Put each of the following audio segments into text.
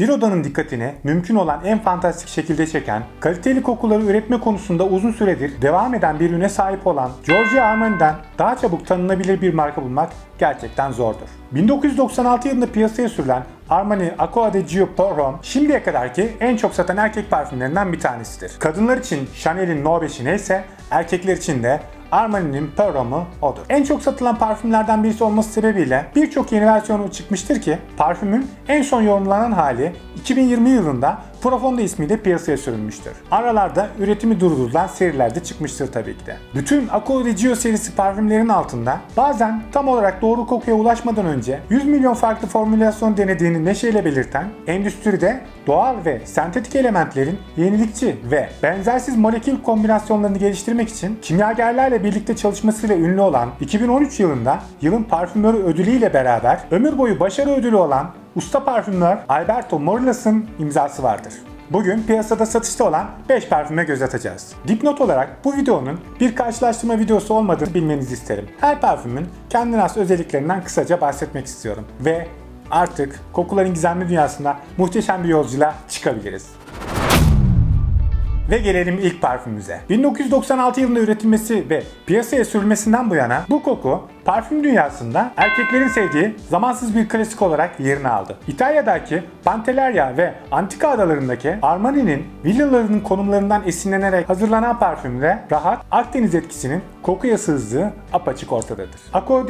Bir odanın dikkatini mümkün olan en fantastik şekilde çeken, kaliteli kokuları üretme konusunda uzun süredir devam eden bir ürüne sahip olan Giorgio Armani'den daha çabuk tanınabilir bir marka bulmak gerçekten zordur. 1996 yılında piyasaya sürülen Armani Acqua di Gio Pour şimdiye kadarki en çok satan erkek parfümlerinden bir tanesidir. Kadınlar için Chanel'in No 5'i neyse erkekler için de Armani'nin Perrom'u odur. En çok satılan parfümlerden birisi olması sebebiyle birçok yeni versiyonu çıkmıştır ki parfümün en son yorumlanan hali 2020 yılında Profondo ismiyle piyasaya sürülmüştür. Aralarda üretimi durdurulan serilerde çıkmıştır tabii ki de. Bütün Acqua di Gio serisi parfümlerin altında bazen tam olarak doğru kokuya ulaşmadan önce 100 milyon farklı formülasyon denediğini neşeyle belirten, endüstride doğal ve sentetik elementlerin yenilikçi ve benzersiz molekül kombinasyonlarını geliştirmek için kimyagerlerle birlikte çalışmasıyla ünlü olan 2013 yılında yılın parfümörü ödülüyle beraber ömür boyu başarı ödülü olan usta parfümör Alberto Morillas'ın imzası vardır. Bugün piyasada satışta olan 5 parfüme göz atacağız. Dipnot olarak bu videonun bir karşılaştırma videosu olmadığını bilmenizi isterim. Her parfümün kendine has özelliklerinden kısaca bahsetmek istiyorum. Ve artık kokuların gizemli dünyasında muhteşem bir yolculuğa çıkabiliriz. Ve gelelim ilk parfümümüze. 1996 yılında üretilmesi ve piyasaya sürülmesinden bu yana bu koku parfüm dünyasında erkeklerin sevdiği zamansız bir klasik olarak yerini aldı. İtalya'daki Pantelleria ve Antika adalarındaki Armani'nin villalarının konumlarından esinlenerek hazırlanan parfümde rahat Akdeniz etkisinin kokuya sızdığı apaçık ortadadır. Acqua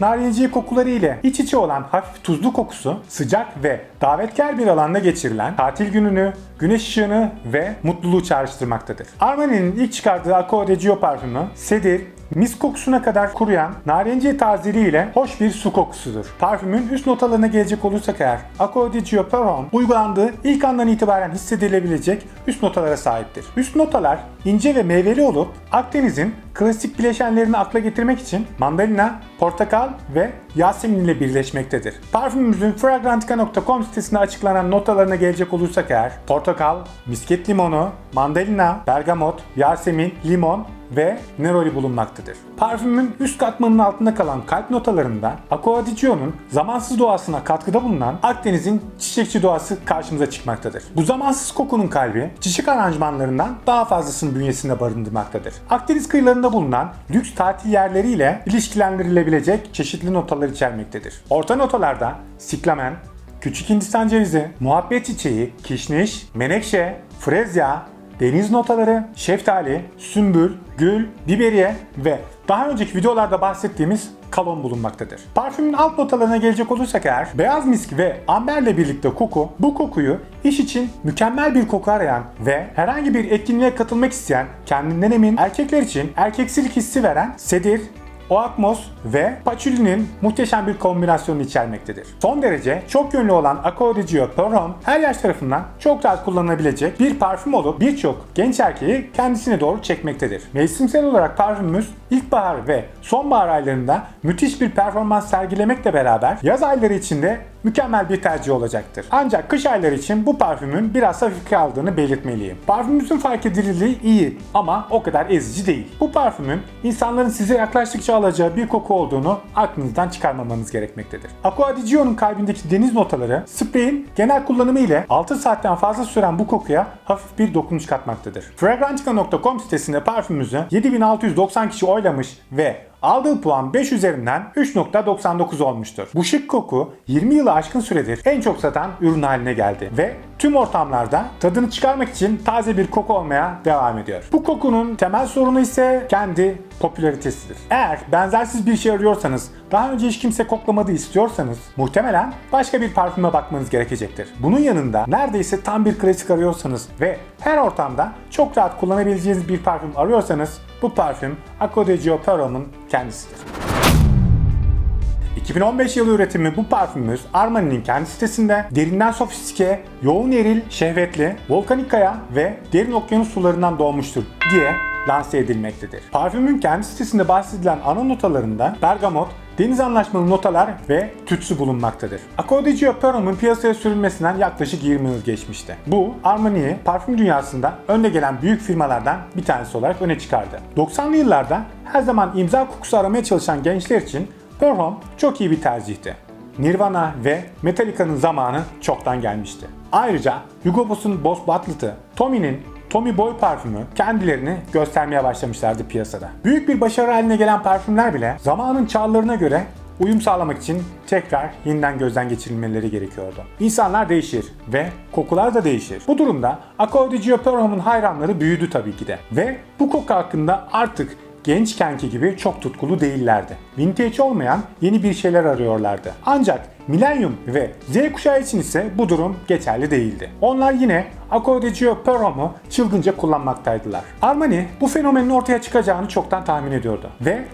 narinciye kokuları ile iç içe olan hafif tuzlu kokusu sıcak ve davetkar bir alanda geçirilen tatil gününü, güneş ışığını ve mutluluğu çağrıştırmaktadır. Armani'nin ilk çıkardığı Acqua di parfümü sedir, mis kokusuna kadar kuruyan narenciye tazeliği ile hoş bir su kokusudur. Parfümün üst notalarına gelecek olursak eğer Acqua di Gio Perron uygulandığı ilk andan itibaren hissedilebilecek üst notalara sahiptir. Üst notalar ince ve meyveli olup Akdeniz'in klasik bileşenlerini akla getirmek için mandalina, portakal ve yasemin ile birleşmektedir. Parfümümüzün fragrantica.com sitesinde açıklanan notalarına gelecek olursak eğer portakal, misket limonu, mandalina, bergamot, yasemin, limon ve neroli bulunmaktadır. Parfümün üst katmanının altında kalan kalp notalarında Acqua di Gio'nun zamansız doğasına katkıda bulunan Akdeniz'in çiçekçi doğası karşımıza çıkmaktadır. Bu zamansız kokunun kalbi çiçek aranjmanlarından daha fazlasını bünyesinde barındırmaktadır. Akdeniz kıyılarında bulunan lüks tatil yerleriyle ilişkilendirilebilecek çeşitli notalar içermektedir. Orta notalarda siklamen, küçük hindistan cevizi, muhabbet çiçeği, kişniş, menekşe, frezya, deniz notaları, şeftali, sümbül, gül, biberiye ve daha önceki videolarda bahsettiğimiz kalon bulunmaktadır. Parfümün alt notalarına gelecek olursak eğer beyaz misk ve amberle birlikte koku bu kokuyu iş için mükemmel bir koku arayan ve herhangi bir etkinliğe katılmak isteyen kendinden emin erkekler için erkeksilik hissi veren sedir, Oakmos ve Patchouli'nin muhteşem bir kombinasyonunu içermektedir. Son derece çok yönlü olan Acqua di Gio Perron her yaş tarafından çok rahat kullanılabilecek bir parfüm olup birçok genç erkeği kendisine doğru çekmektedir. Mevsimsel olarak parfümümüz ilkbahar ve sonbahar aylarında müthiş bir performans sergilemekle beraber yaz ayları içinde mükemmel bir tercih olacaktır. Ancak kış ayları için bu parfümün biraz hafif kaldığını belirtmeliyim. Parfümümüzün fark edilirliği iyi ama o kadar ezici değil. Bu parfümün insanların size yaklaştıkça alacağı bir koku olduğunu aklınızdan çıkarmamanız gerekmektedir. Acqua di Gio'nun kalbindeki deniz notaları spreyin genel kullanımı ile 6 saatten fazla süren bu kokuya hafif bir dokunuş katmaktadır. Fragrantica.com sitesinde parfümümüzü 7690 kişi oylamış ve Aldığı puan 5 üzerinden 3.99 olmuştur. Bu şık koku 20 yılı aşkın süredir en çok satan ürün haline geldi ve tüm ortamlarda tadını çıkarmak için taze bir koku olmaya devam ediyor. Bu kokunun temel sorunu ise kendi popülaritesidir. Eğer benzersiz bir şey arıyorsanız, daha önce hiç kimse koklamadı istiyorsanız muhtemelen başka bir parfüme bakmanız gerekecektir. Bunun yanında neredeyse tam bir klasik arıyorsanız ve her ortamda çok rahat kullanabileceğiniz bir parfüm arıyorsanız bu parfüm Acqua di Gio Perrom'un kendisidir. 2015 yılı üretimi bu parfümümüz Armani'nin kendi sitesinde derinden sofistike, yoğun eril, şehvetli, volkanik kaya ve derin okyanus sularından doğmuştur diye lanse edilmektedir. Parfümün kendi sitesinde bahsedilen ana notalarında bergamot, deniz anlaşmalı notalar ve tütsü bulunmaktadır. Acqua di Gio Perrom'un piyasaya sürülmesinden yaklaşık 20 yıl geçmişti. Bu Armani'yi parfüm dünyasında önde gelen büyük firmalardan bir tanesi olarak öne çıkardı. 90'lı yıllarda her zaman imza kokusu aramaya çalışan gençler için Perron çok iyi bir tercihti. Nirvana ve Metallica'nın zamanı çoktan gelmişti. Ayrıca Hugo Boss'un Boss Butlet'ı, Tommy'nin Tommy Boy parfümü kendilerini göstermeye başlamışlardı piyasada. Büyük bir başarı haline gelen parfümler bile zamanın çağlarına göre uyum sağlamak için tekrar yeniden gözden geçirilmeleri gerekiyordu. İnsanlar değişir ve kokular da değişir. Bu durumda Gio Perfume'un hayranları büyüdü tabii ki de. Ve bu koku hakkında artık gençkenki gibi çok tutkulu değillerdi. Vintage olmayan yeni bir şeyler arıyorlardı. Ancak Millennium ve Z kuşağı için ise bu durum geçerli değildi. Onlar yine Acqua di Perfume'u çılgınca kullanmaktaydılar. Armani bu fenomenin ortaya çıkacağını çoktan tahmin ediyordu ve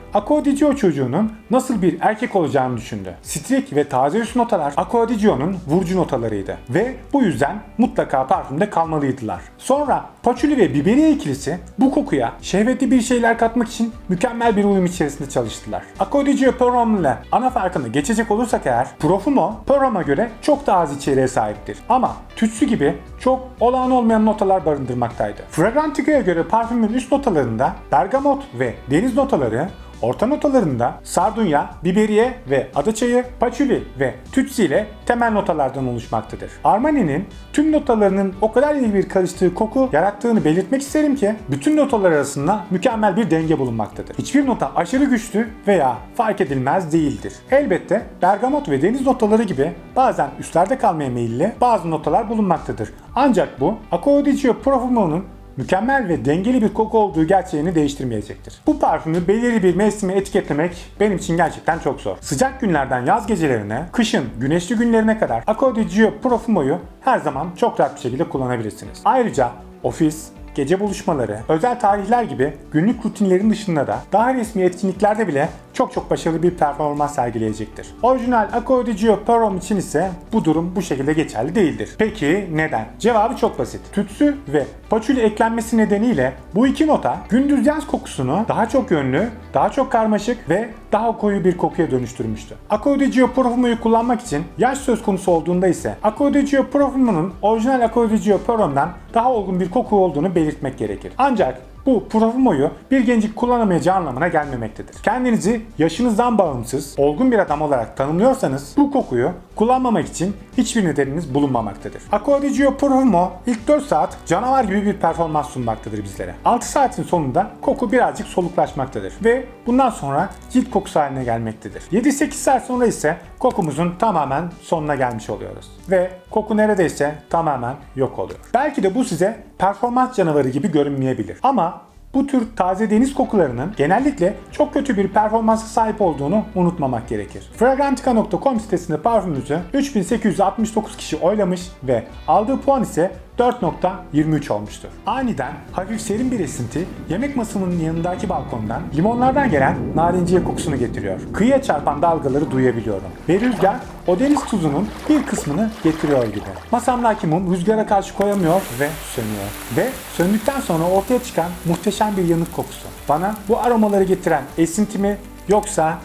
Gio çocuğunun nasıl bir erkek olacağını düşündü. Strik ve taze üst notalar Gio'nun vurucu notalarıydı ve bu yüzden mutlaka parfümde kalmalıydılar. Sonra Patchouli ve Biberiye ikilisi bu kokuya şehvetli bir şeyler katmak için mükemmel bir uyum içerisinde çalıştılar. Acqua di Perfume ile ana farkını geçecek olursak eğer Profumo Perfume'a göre çok daha az içeriğe sahiptir. Ama tütsü gibi çok olağan olmayan notalar barındırmaktaydı. Fragrantica'ya göre parfümün üst notalarında bergamot ve deniz notaları, orta notalarında sardunya, biberiye ve adaçayı, patchouli ve tütsü ile temel notalardan oluşmaktadır. Armani'nin tüm notalarının o kadar iyi bir karıştığı koku yarattığını belirtmek isterim ki bütün notalar arasında mükemmel bir denge bulunmaktadır. Hiçbir nota aşırı güçlü veya fark edilmez değildir. Elbette bergamot ve deniz notaları gibi bazen üstlerde kalmaya meyilli bazı notalar bulunmaktadır. Ancak bu Acqua di Gio Profumo'nun mükemmel ve dengeli bir koku olduğu gerçeğini değiştirmeyecektir. Bu parfümü belirli bir mevsime etiketlemek benim için gerçekten çok zor. Sıcak günlerden yaz gecelerine, kışın güneşli günlerine kadar Acqua di Gio Profumo'yu her zaman çok rahat bir şekilde kullanabilirsiniz. Ayrıca ofis, gece buluşmaları, özel tarihler gibi günlük rutinlerin dışında da daha resmi etkinliklerde bile çok çok başarılı bir performans sergileyecektir. Orijinal Gio Perfume için ise bu durum bu şekilde geçerli değildir. Peki neden? Cevabı çok basit. Tütsü ve patchouli eklenmesi nedeniyle bu iki nota gündüz yaz kokusunu daha çok yönlü, daha çok karmaşık ve daha koyu bir kokuya dönüştürmüştü. Acqua di Gio Profumo'yu kullanmak için yaş söz konusu olduğunda ise Acqua di Gio Profumo'nun orijinal Acqua di Gio Perfume'dan daha olgun bir koku olduğunu belirtmek gerekir. Ancak bu Profumo'yu bir gencin kullanamayacağı anlamına gelmemektedir. Kendinizi yaşınızdan bağımsız, olgun bir adam olarak tanımlıyorsanız bu kokuyu kullanmamak için hiçbir nedeniniz bulunmamaktadır. Acqua di Gio Profumo ilk 4 saat canavar gibi bir performans sunmaktadır bizlere. 6 saatin sonunda koku birazcık soluklaşmaktadır ve bundan sonra cilt kokusu haline gelmektedir. 7-8 saat sonra ise kokumuzun tamamen sonuna gelmiş oluyoruz. Ve koku neredeyse tamamen yok oluyor. Belki de bu size performans canavarı gibi görünmeyebilir. Ama bu tür taze deniz kokularının genellikle çok kötü bir performansa sahip olduğunu unutmamak gerekir. Fragrantica.com sitesinde parfümümüzü 3869 kişi oylamış ve aldığı puan ise 4.23 olmuştur. Aniden hafif serin bir esinti yemek masamın yanındaki balkondan limonlardan gelen narinciye kokusunu getiriyor. Kıyıya çarpan dalgaları duyabiliyorum. Ve rüzgar o deniz tuzunun bir kısmını getiriyor gibi. Masamdaki mum rüzgara karşı koyamıyor ve sönüyor. Ve söndükten sonra ortaya çıkan muhteşem bir yanık kokusu. Bana bu aromaları getiren esinti mi yoksa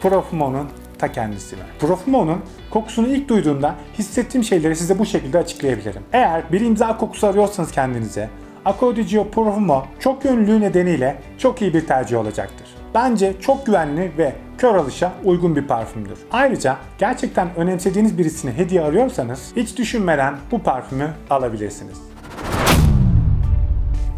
Profumo'nun ta kendisi mi? Profumo'nun kokusunu ilk duyduğumda hissettiğim şeyleri size bu şekilde açıklayabilirim. Eğer bir imza kokusu arıyorsanız kendinize, Acqua di Gio Profumo çok yönlülüğü nedeniyle çok iyi bir tercih olacaktır. Bence çok güvenli ve kör alışa uygun bir parfümdür. Ayrıca gerçekten önemsediğiniz birisine hediye arıyorsanız hiç düşünmeden bu parfümü alabilirsiniz.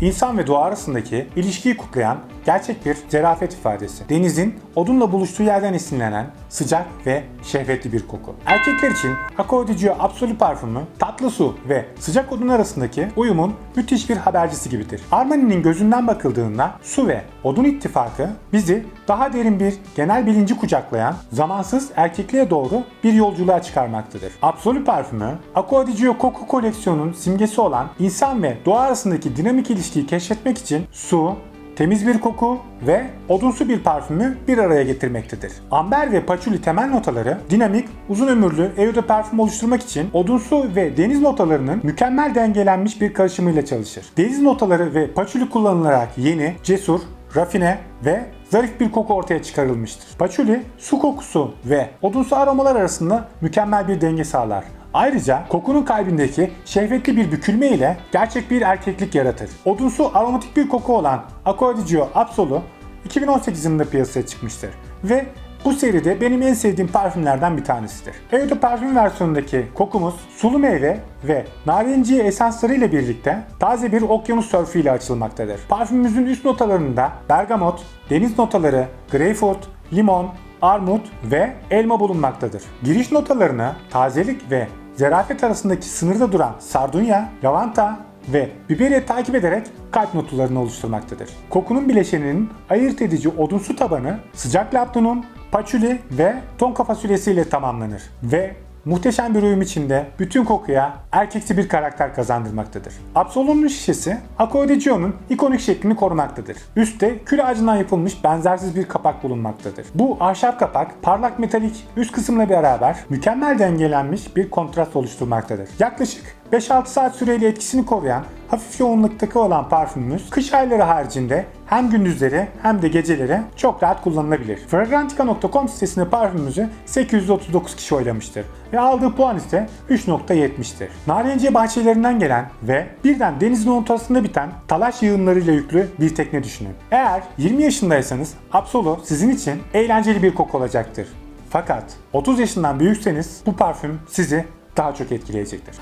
İnsan ve doğa arasındaki ilişkiyi kutlayan gerçek bir zarafet ifadesi. Denizin odunla buluştuğu yerden esinlenen sıcak ve şehvetli bir koku. Erkekler için Acqua di Gio Absolu parfümü tatlı su ve sıcak odun arasındaki uyumun müthiş bir habercisi gibidir. Armani'nin gözünden bakıldığında su ve odun ittifakı bizi daha derin bir genel bilinci kucaklayan zamansız erkekliğe doğru bir yolculuğa çıkarmaktadır. Absolu parfümü Acqua di Gio koku koleksiyonunun simgesi olan insan ve doğa arasındaki dinamik ilişkiyi keşfetmek için su, temiz bir koku ve odunsu bir parfümü bir araya getirmektedir. Amber ve patchouli temel notaları dinamik, uzun ömürlü eau parfüm oluşturmak için odunsu ve deniz notalarının mükemmel dengelenmiş bir karışımıyla çalışır. Deniz notaları ve patchouli kullanılarak yeni, cesur, rafine ve zarif bir koku ortaya çıkarılmıştır. Patchouli su kokusu ve odunsu aromalar arasında mükemmel bir denge sağlar. Ayrıca kokunun kalbindeki şehvetli bir bükülme ile gerçek bir erkeklik yaratır. Odunsu aromatik bir koku olan Acqua di Gio Absolu 2018 yılında piyasaya çıkmıştır ve Bu seride benim en sevdiğim parfümlerden bir tanesidir. Eau de Parfüm versiyonundaki kokumuz sulu meyve ve narenciye esansları ile birlikte taze bir okyanus sörfü ile açılmaktadır. Parfümümüzün üst notalarında bergamot, deniz notaları, greyfurt, limon, armut ve elma bulunmaktadır. Giriş notalarını tazelik ve zarafet arasındaki sınırda duran sardunya, lavanta ve biberiye takip ederek kalp notalarını oluşturmaktadır. Kokunun bileşeninin ayırt edici odunsu tabanı sıcak labdanum, paçuli ve tonka fasulyesiyle tamamlanır ve muhteşem bir uyum içinde bütün kokuya erkeksi bir karakter kazandırmaktadır. Absolu'nun şişesi Acqua di Gio'nun ikonik şeklini korumaktadır. Üstte kül ağacından yapılmış benzersiz bir kapak bulunmaktadır. Bu ahşap kapak parlak metalik üst kısımla beraber mükemmel dengelenmiş bir kontrast oluşturmaktadır. Yaklaşık 5-6 saat süreyle etkisini koruyan hafif yoğunluktaki olan parfümümüz kış ayları haricinde hem gündüzleri hem de geceleri çok rahat kullanılabilir. Fragrantica.com sitesinde parfümümüzü 839 kişi oylamıştır ve aldığı puan ise 3.70'tir. Narenciye bahçelerinden gelen ve birden denizin ortasında biten talaş yığınlarıyla yüklü bir tekne düşünün. Eğer 20 yaşındaysanız Absolo sizin için eğlenceli bir koku olacaktır. Fakat 30 yaşından büyükseniz bu parfüm sizi daha çok etkileyecektir.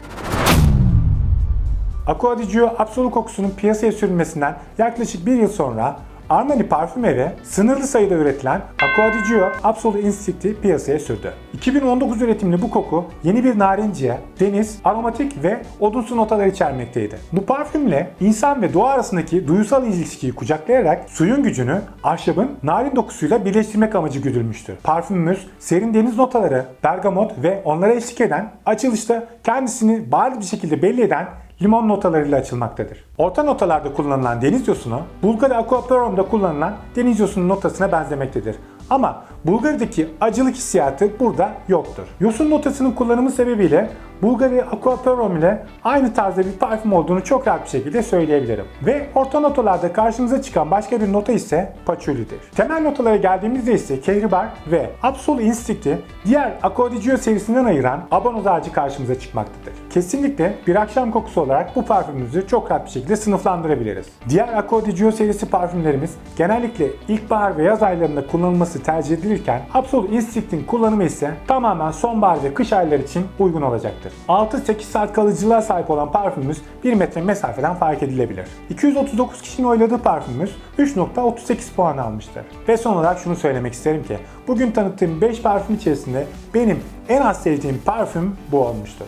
Acqua di Gio Absolu kokusunun piyasaya sürülmesinden yaklaşık bir yıl sonra Armani parfüm evi sınırlı sayıda üretilen Acqua di Gio Absolu Instinct'i piyasaya sürdü. 2019 üretimli bu koku yeni bir narenciye, deniz, aromatik ve odunsu notalar içermekteydi. Bu parfümle insan ve doğa arasındaki duygusal ilişkiyi kucaklayarak suyun gücünü ahşabın narin dokusuyla birleştirmek amacı güdülmüştür. Parfümümüz serin deniz notaları, bergamot ve onlara eşlik eden açılışta kendisini bariz bir şekilde belli eden limon notalarıyla açılmaktadır. Orta notalarda kullanılan deniz yosunu, Bulgari Aquaperum'da kullanılan deniz yosunun notasına benzemektedir. Ama Bulgari'deki acılık hissiyatı burada yoktur. Yosun notasının kullanımı sebebiyle Bulgari Aquaperum ile aynı tarzda bir parfüm olduğunu çok rahat bir şekilde söyleyebilirim. Ve orta notalarda karşımıza çıkan başka bir nota ise paçulidir. Temel notalara geldiğimizde ise kehribar ve Absol Instinct'i diğer Acqua di Gio serisinden ayıran abanoz ağacı karşımıza çıkmaktadır. Kesinlikle bir akşam kokusu olarak bu parfümümüzü çok rahat bir şekilde sınıflandırabiliriz. Diğer Acqua di Gio serisi parfümlerimiz genellikle ilkbahar ve yaz aylarında kullanılması tercih edilirken Absol Instinct'in kullanımı ise tamamen sonbahar ve kış ayları için uygun olacaktır. 6-8 saat kalıcılığa sahip olan parfümümüz 1 metre mesafeden fark edilebilir. 239 kişinin oyladığı parfümümüz 3.38 puan almıştır. Ve son olarak şunu söylemek isterim ki bugün tanıttığım 5 parfüm içerisinde benim en az sevdiğim parfüm bu olmuştur.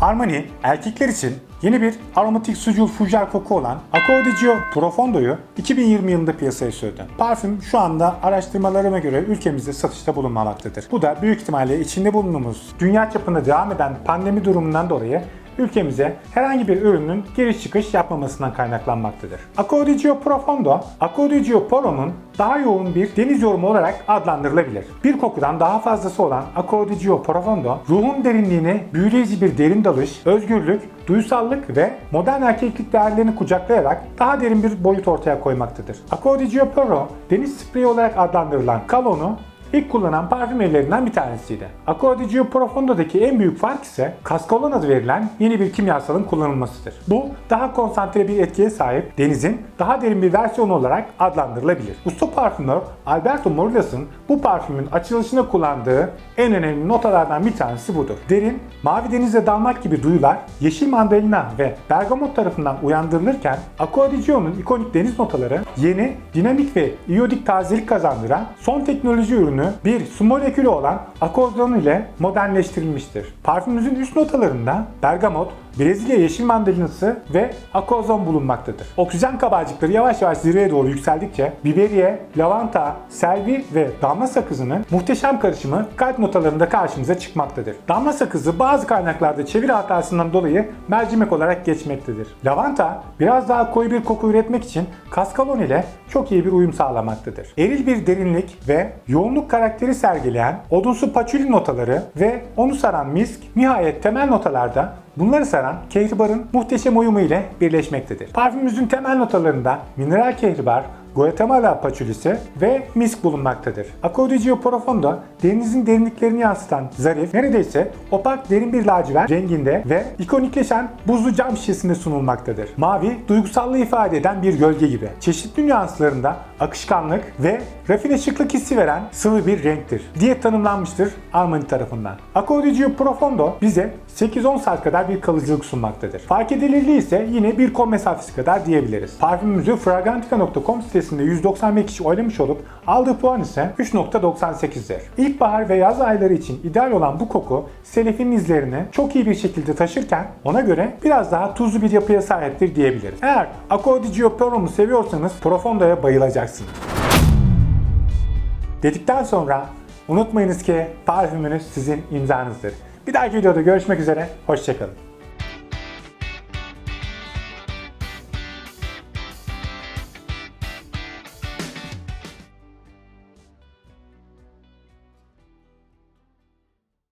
Armani erkekler için yeni bir aromatik sucul fujar koku olan Acqua di Gio Profondo'yu 2020 yılında piyasaya sürdü. Parfüm şu anda araştırmalarıma göre ülkemizde satışta bulunmamaktadır. Bu da büyük ihtimalle içinde bulunduğumuz dünya çapında devam eden pandemi durumundan dolayı ülkemize herhangi bir ürünün giriş çıkış yapmamasından kaynaklanmaktadır. Acqua di Gio Profondo, Acqua di Gio Poro'nun daha yoğun bir deniz yorumu olarak adlandırılabilir. Bir kokudan daha fazlası olan Acqua di Gio Profondo, ruhun derinliğine büyüleyici bir derin dalış, özgürlük, duysallık ve modern erkeklik değerlerini kucaklayarak daha derin bir boyut ortaya koymaktadır. Acqua di Gio Poro, deniz spreyi olarak adlandırılan kalonu İlk kullanan parfüm ellerinden bir tanesiydi. Acqua di Gio Profondo'daki en büyük fark ise Cascolon adı verilen yeni bir kimyasalın kullanılmasıdır. Bu daha konsantre bir etkiye sahip denizin daha derin bir versiyonu olarak adlandırılabilir. Usta parfümör Alberto Morillas'ın bu parfümün açılışında kullandığı en önemli notalardan bir tanesi budur. Derin, mavi denize dalmak gibi duyular yeşil mandalina ve bergamot tarafından uyandırılırken Acqua di Gio'nun ikonik deniz notaları yeni, dinamik ve iyodik tazelik kazandıran son teknoloji ürünü bir su molekülü olan akozon ile modernleştirilmiştir. Parfümümüzün üst notalarında bergamot, Brezilya yeşil mandalinası ve akozon bulunmaktadır. Oksijen kabarcıkları yavaş yavaş zirveye doğru yükseldikçe biberiye, lavanta, selvi ve damla sakızının muhteşem karışımı kalp notalarında karşımıza çıkmaktadır. Damla sakızı bazı kaynaklarda çeviri hatasından dolayı mercimek olarak geçmektedir. Lavanta biraz daha koyu bir koku üretmek için kaskalon ile çok iyi bir uyum sağlamaktadır. Eril bir derinlik ve yoğunluk karakteri sergileyen odunsu paçuli notaları ve onu saran misk nihayet temel notalarda Bunları saran kehribarın muhteşem uyumu ile birleşmektedir. Parfümümüzün temel notalarında mineral kehribar, Guatemala paçulisi ve misk bulunmaktadır. Acqua di Gio Profondo denizin derinliklerini yansıtan zarif, neredeyse opak derin bir lacivert renginde ve ikonikleşen buzlu cam şişesinde sunulmaktadır. Mavi, duygusallığı ifade eden bir gölge gibi. Çeşitli nüanslarında akışkanlık ve rafine şıklık hissi veren sıvı bir renktir diye tanımlanmıştır Armani tarafından. Acqua di Gio Profondo bize 8-10 saat kadar bir kalıcılık sunmaktadır. Fark edilirliği ise yine bir kol mesafesi kadar diyebiliriz. Parfümümüzü fragrantica.com sitesinde 195 kişi oylamış olup aldığı puan ise 3.98'dir. İlkbahar ve yaz ayları için ideal olan bu koku selefinin izlerini çok iyi bir şekilde taşırken ona göre biraz daha tuzlu bir yapıya sahiptir diyebiliriz. Eğer Gio Profondo seviyorsanız Profondo'ya bayılacaksınız. Dedikten sonra unutmayınız ki parfümünüz sizin imzanızdır. Bir dahaki videoda görüşmek üzere, hoşçakalın.